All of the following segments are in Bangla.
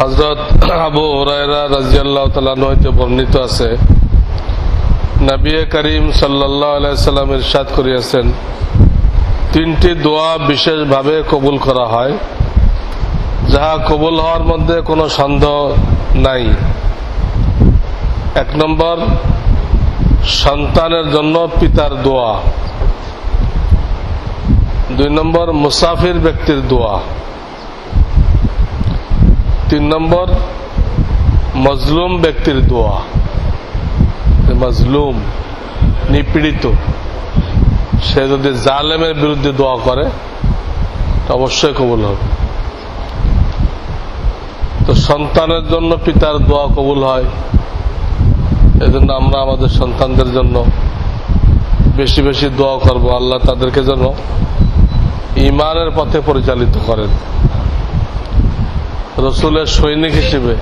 হজরত আবু হরাইরা রাজিয়াল্লাহ তালান হইতে বর্ণিত আছে, নবী করিম সাল্লাহ সাল্লাম ইরশাদ করিয়াছেন, তিনটি দোয়া বিশেষভাবে কবুল করা হয়, যাহা কবুল হওয়ার মধ্যে কোনো সন্দেহ নাই। এক নম্বর, সন্তানের জন্য পিতার দোয়া। দুই নম্বর, মুসাফির ব্যক্তির দোয়া। তিন নম্বর, মজলুম ব্যক্তির দোয়া। মজলুম, নিপীড়িত, সে যদি জালেমের বিরুদ্ধে দোয়া করে অবশ্যই কবুল হবে। তো সন্তানের জন্য পিতার দোয়া কবুল হয়। এজন্য আমরা আমাদের সন্তানদের জন্য বেশি বেশি দোয়া করব আল্লাহ তাদেরকে যেন ইমানের পথে পরিচালিত করেন। রসুলের সৈনিক হিসেবে,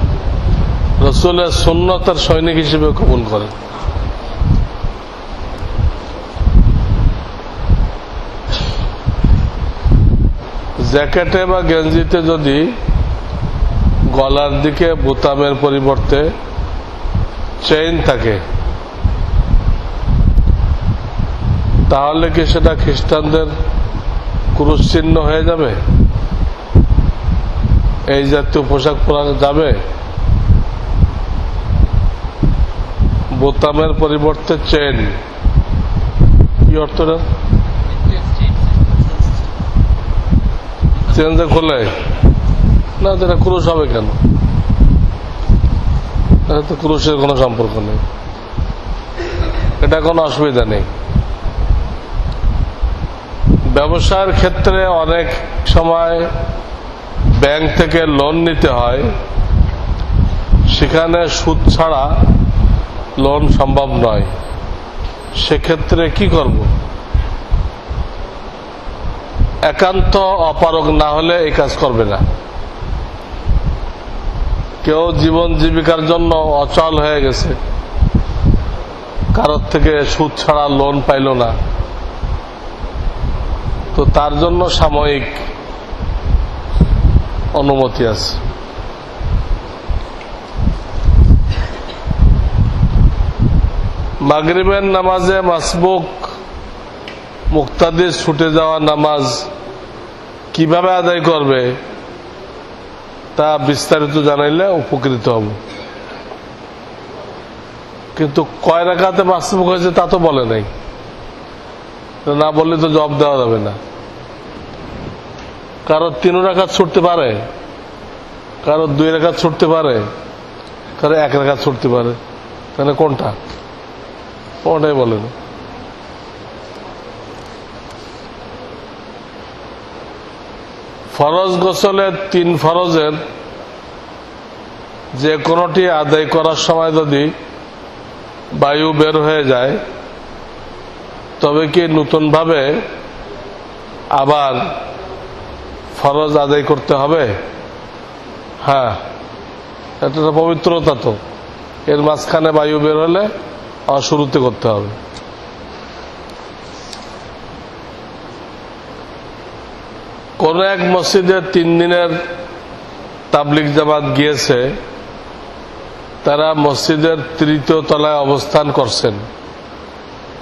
রসুলের সুন্নতের সৈনিক হিসেবে কবুল করেন। জ্যাকেটে বা গেঞ্জিতে যদি গলার দিকে বোতামের পরিবর্তে চেইন থাকে, তাহলে কি সেটা খ্রিস্টানদের ক্রুশ চিহ্ন হয়ে যাবে? এই জাতীয় পোশাক পরা যাবে? বোতামের পরিবর্তে চেন। কি অর্থটা চেন যে খোলে? না যেটা ক্রুশ হবে কেন? তো ক্রুশের কোনো সম্পর্ক নেই। এটা কোনো অসুবিধা নেই। ব্যবসার ক্ষেত্রে অনেক সময় ব্যাংক থেকে লোন নিতে হয়। সেখানে সুদ ছাড়া লোন সম্ভব নয়। সেক্ষেত্রে কি করব? একান্ত অপারগ না হলে এই কাজ করবে না। কেউ জীবন জীবিকার জন্য অচল হয়ে গেছে। কারোর থেকে সুদ ছাড়া লোন পাইল না। তো তার জন্য সাময়িক অনুমতি আছে। মাগরিবের নামাজে মাসবুক মুক্তাদির ছুটে যাওয়া নামাজ কীভাবে আদায় করবে তা বিস্তারিত জানাইলে উপকৃত হব। কিন্তু কয় রাখাতে মাসবুক হয়েছে তা তো বলে নাই। না বললে তো জব দেওয়া যাবে না। কারও তিন রাখাত ছুটতে পারে, কারও দুই রেখাত ছুটতে পারে, কারও এক রেখাত ছুটতে পারে। তাহলে কোনটা? কোনটাই বলেন। ফরজ গোসলের তিন ফরজের যে কোনোটি আদায় করার সময় যদি বায়ু বের হয়ে যায় তবে কি নতুনভাবে আবার ফরজ আদায় করতে হবে? হ্যাঁ। এটা তো পবিত্রতা তো। এর মাঝখানে বায়ু বের হলে আবার শুরুতে করতে হবে। কোন এক মসজিদে তিন দিনের তাবলিক জামাত গিয়েছে, তারা মসজিদের তৃতীয় তলায় অবস্থান করছেন।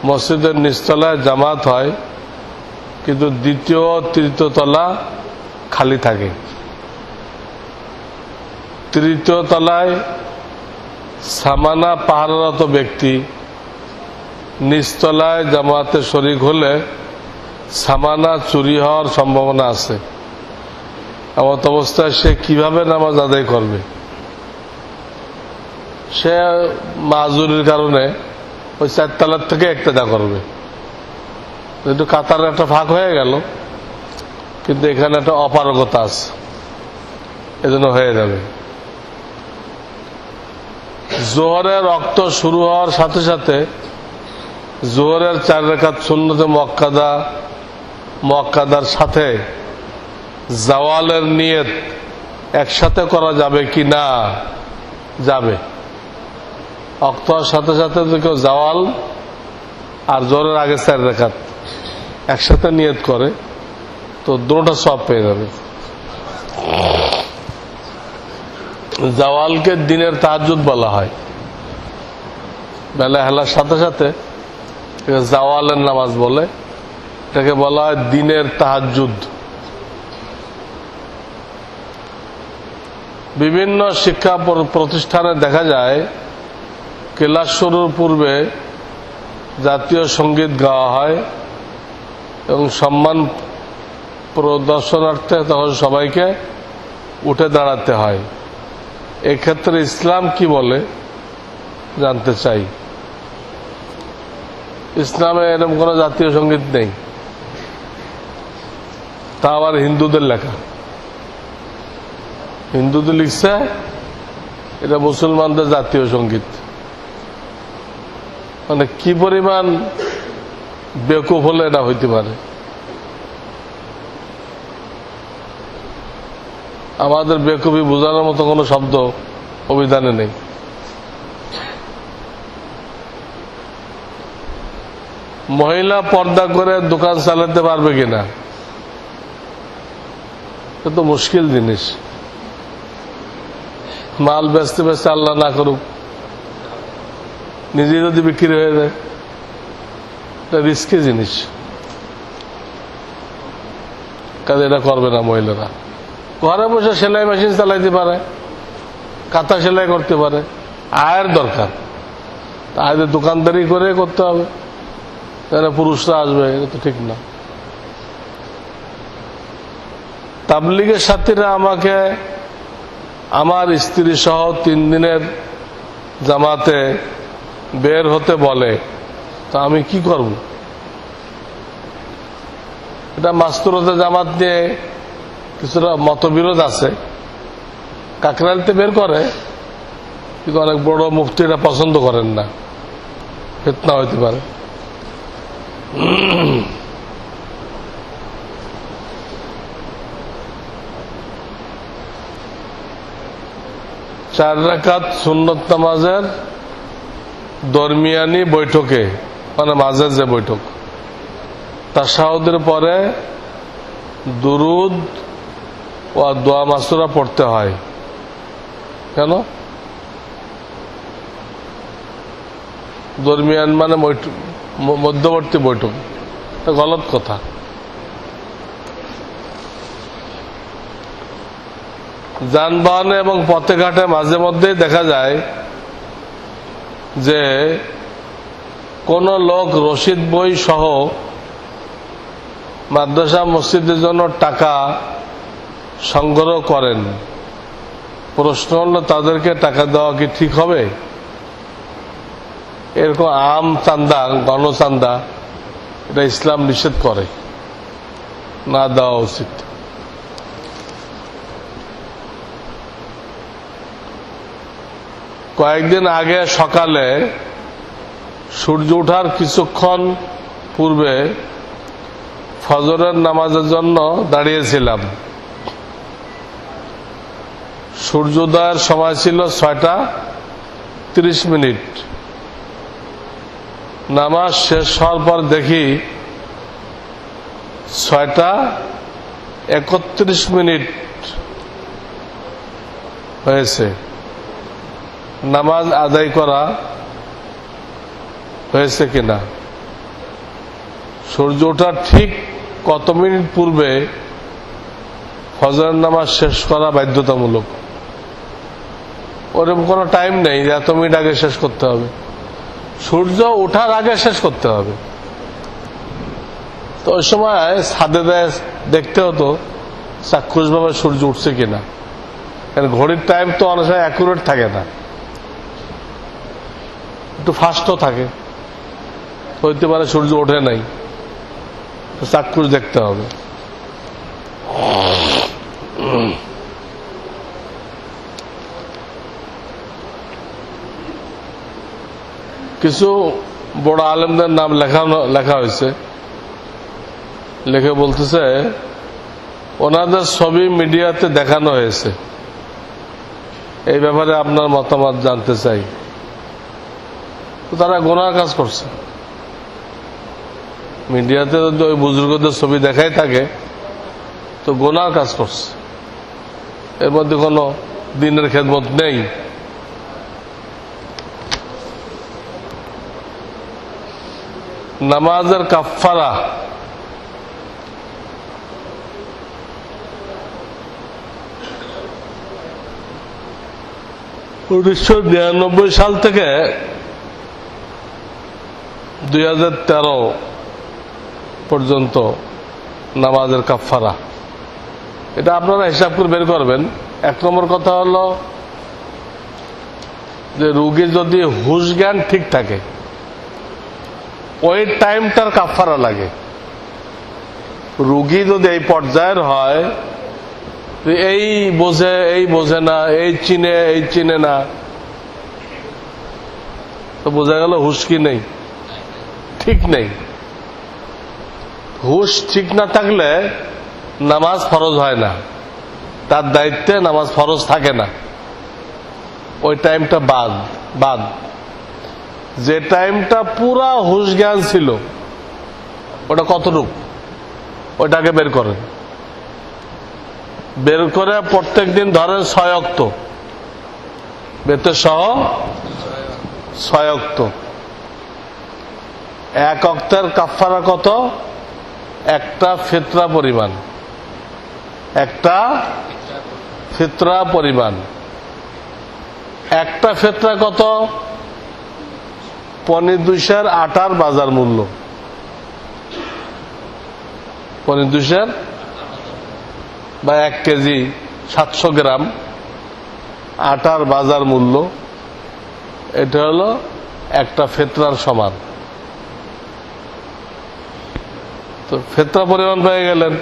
মসজিদের নিচতলায় জামাত হয়, কিন্তু দ্বিতীয়, তৃতীয় তলা খালি থাকে। তৃতীয় তলায় সামানা পাহাড়রত ব্যক্তি, নিচতলায় জামাতে শরিক হলে সামানা চুরি হওয়ার সম্ভাবনা আছে। এমত অবস্থায় সে কীভাবে নামাজ আদায় করবে? সে মাজুরির কারণে ওই চারতলার থেকে একটা করবে। একটু কাতার একটা ফাঁক হয়ে গেল, কিন্তু এখানে একটা অপারগতা আছে। এজন্য হয়ে যাবে। জোহরের রক্ত শুরু হওয়ার সাথে সাথে জোহরের চার রেখাত শূন্যতে মক্কাদা, মক্কাদার সাথে জাওয়ালের নিয়ত একসাথে করা যাবে কি না? যাবে। অক্তর সাথে সাথে কেউ জাওয়াল আর জোরের আগে চার রেখাত একসাথে নিয়ত করে, তো দুটা সব পেয়ে যাবে। জাওয়ালকে দিনের তাহাজুদ বলা হয়। বেলা হেলার সাথে সাথে জাওয়ালের নামাজ বলে, এটাকে বলা হয় দিনের তাহাজুদ বিভিন্ন শিক্ষা প্রতিষ্ঠানে দেখা যায় ক্লাস শুরুর পূর্বে জাতীয় সংগীত গাওয়া হয় এবং সম্মান প্রদর্শনার্থে তখন সবাইকে উঠে দাঁড়াতে হয়। এক্ষেত্রে ইসলাম কি বলে জানতে চাই। ইসলামে এরকম কোনো জাতীয় সংগীত নেই। তা আবার হিন্দুদের লেখা। হিন্দুদের লিখছে, এটা মুসলমানদের জাতীয় সংগীত। মানে কি পরিমাণ বেকুফ হলে এটা হইতে পারে? আমাদের বেকুফি বোঝানোর মতো কোনো শব্দ অভিধানে নেই। মহিলা পর্দা করে দোকান চালাতে পারবে কিনা? তো মুশকিল জিনিস। মাল বেচতে বেচতে আল্লাহ না করুক। নিজে যদি বিক্রি হয়ে যায়, এটা রিস্কি জিনিস। কাজে এটা করবে না মহিলারা। ঘরে বসে সেলাই মেশিন চালাইতে পারে, কাঁথা সেলাই করতে পারে, আয়ের দরকার। আয়ের দোকানদারি করে করতে হবে, তাহলে পুরুষরা আসবে, এটা তো ঠিক না। তাবলিগের সাথীরা আমাকে, আমার স্ত্রী সহ তিন দিনের জামাতে বের হতে বলে, তা আমি কি করব? এটা মাস্তুরতে জামাত নিয়ে কিছুটা মতবিরোধ আছে। কাকরাইলতে বের করে, কিন্তু অনেক বড় মুফতি এটা পছন্দ করেন না। ফেতনা হইতে পারে। চার রাকাত সুন্নত নামাজের দরমিয়ানি বৈঠকে মানে মাঝের যে বৈঠক, তাসাউদের পরে দুরুদ ও দোয়া মাসুরা পড়তে হয়। কেন? দরমিয়ান মানে মধ্যবর্তী বৈঠক। গলত কথা। যানবাহনে এবং পথে ঘাটে মাঝে মধ্যেই দেখা যায় যে কোন লোক রসিদ বই সহ মাদ্রাসা মসজিদের জন্য টাকা সংগ্রহ করেন। প্রশ্ন হলো, তাদেরকে টাকা দেওয়া কি ঠিক হবে? এরকম আম চান্দা, গণচান্দা, এটা ইসলাম নিষেধ করে। না দেওয়া উচিত। কয়েকদিন আগে সকালে সূর্য ওঠার কিছুক্ষণ পূর্বে ফজরের নামাজের জন্য দাঁড়িয়েছিলাম। সূর্যোদয়ের সময় ছিল ছয়টা তিরিশ মিনিট। নামাজ শেষ হওয়ার পর দেখি ছয়টা একত্রিশ মিনিট হয়েছে। নামাজ আদায় করা হয়েছে কিনা? সূর্য ওঠার ঠিক কত মিনিট পূর্বে ফজরের নামাজ শেষ করা বাধ্যতামূলক? ওরকম কোনো টাইম নেই যে এত মিনিট আগে শেষ করতে হবে। সূর্য ওঠার আগে শেষ করতে হবে। তো ওই সময় দেয় দেখতে হতো, চাক্ষুষভাবে সূর্য উঠছে কিনা। কারণ ঘড়ির টাইম তো অনেক সময় অ্যাকুরেট থাকে না। একটু ফাস্টও থাকে। হইতে পারে সূর্য ওঠে নাই। চাক্ষুষ দেখতে হবে। কিছু বড় আলেমদের নাম লেখানো, লেখা হয়েছে। লিখে বলতেছে, ওনাদের ছবি মিডিয়াতে দেখানো হয়েছে। এই ব্যাপারে আপনার মতামত জানতে চাই। তো তারা গোনার কাজ করছে। মিডিয়াতে যদি ওই বুজুর্গদের ছবি দেখাই থাকে, তো গোনার কাজ করছে। এর মধ্যে কোনো দিনের খেদমত নেই। নামাজের কাফারা উনিশশো নিরানব্বই সাল থেকে দুই হাজার তেরো পর্যন্ত নামাজের কাফফারা। এটা আপনারা হিসাব করে বের করবেন। এক নম্বর কথা হলো যে রুগী যদি হুশ জ্ঞান ঠিক থাকে, ওই টাইমটার কাফারা লাগে। রুগী যদি এই পর্যায়ের হয় এই বোঝে এই বোঝে না, এই চিনে এই চিনে না, তো বোঝা গেল হুশ কি নেই। ঠিক নেই। হুশ ঠিক না থাকলে নামাজ ফরজ হয় না। তার দায়িত্বে নামাজ ফরজ থাকে না। ওই টাইমটা বাদ বাদ। যে টাইমটা পুরা হুশ জ্ঞান ছিল, ওটা কতটুক? ওটাকে বের করেন। বের করে প্রত্যেক দিন ধরেন ছয় অক্ত। বেতে সহ ছয় অক্ত। এক অক্তের কাফারা কত? একটা ফিতরা পরিমাণ। একটা ফিতরা পরিমাণ। একটা ফেতরা কত? পনির দুইশার আটার বাজার মূল্য। পনির দুইশার? বা এক কেজি সাতশো গ্রাম। আটার বাজার মূল্য। এটা হলো একটা ফেতরার সমান। তো ফেতরা পরিমাণ পেয়ে গেলেন।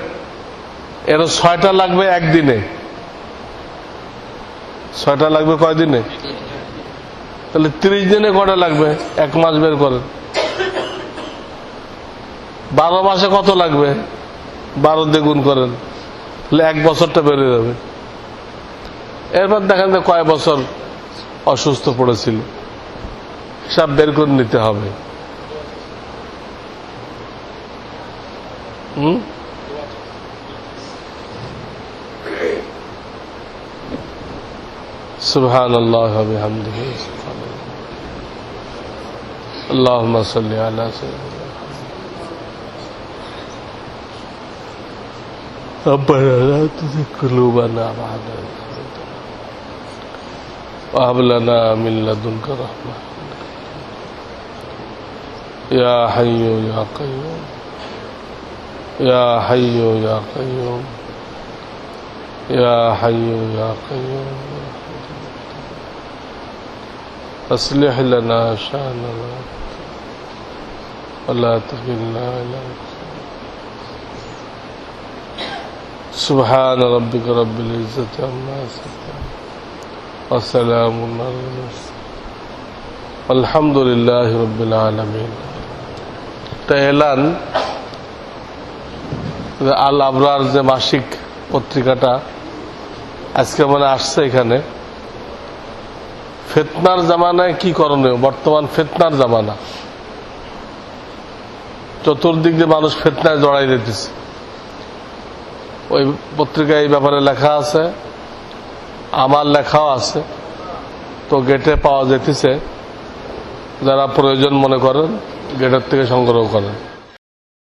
এর ছয়টা লাগবে একদিনে। ছয়টা লাগবে কয়দিনে? তাহলে ত্রিশ দিনে কটা লাগবে? এক মাস বের করেন। বারো মাসে কত লাগবে? বারো দিয়ে গুণ করেন। তাহলে এক বছরটা বেড়ে যাবে। এরপর দেখেন যে কয় বছর অসুস্থ পড়েছিল। সব বের করে নিতে হবে। سبحان الله وبحمده. سبحان الله اللهم صل على سيدنا ربنا لا تزغ قلوبنا بعد وهب لنا من لدنك رحمة. يا حي يا قيوم. يا حي يا قيوم. يا حي يا قيوم. أصلح لنا شأننا ولا تكلنا إلى سبحان ربك رب العزة عما يصفون. وسلام على المرسلين. الحمد لله رب العالمين. تهلان. আল আবরার যে মাসিক পত্রিকাটা আজকে মানে আসছে এখানে। ফেতনার জামানায় কি করণীয়? বর্তমান ফেতনার জামানা। চতুর্দিক দিয়ে মানুষ ফেতনায় জড়াই দিতেছে। ওই পত্রিকায় এই ব্যাপারে লেখা আছে, আমার লেখাও আছে। তো গেটে পাওয়া যেতেছে, যারা প্রয়োজন মনে করেন, গেটের থেকে সংগ্রহ করেন।